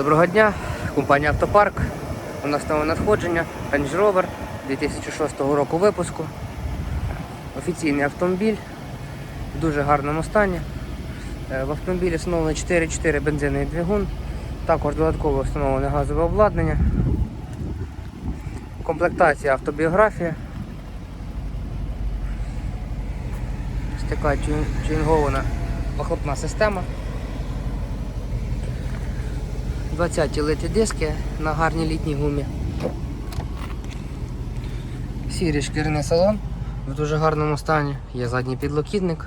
Доброго дня, компанія Автопарк. У нас нове надходження Range Rover 2006 року випуску. Офіційний автомобіль в дуже гарному стані. Е, В автомобілі встановлено 4.4 бензиновий двигун, також додатково встановлене газове обладнання. Комплектація автобіографія. Ось така тюн- тюнінгована вихлопна система. 20 литі диски на гарній літній гумі. Сірий шкіряний салон в дуже гарному стані. Є задній підлокітник.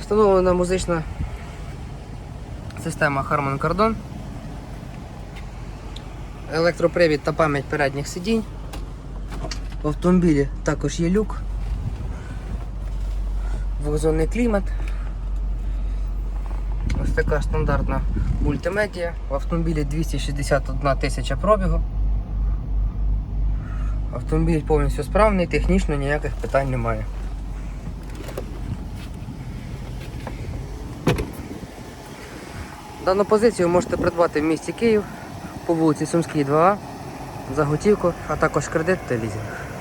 Встановлена музична система Harman Kardon. Електропривід та пам'ять передніх сидінь. В автомобілі також є люк. Двохзонний клімат. Ось така стандартна мультимедіа. В автомобілі 261 тисяча пробігу. Автомобіль повністю справний, технічно ніяких питань немає. Дану позицію можете придбати в місті Київ по вулиці Сумській 2А за готівку, а також кредит та лізинг.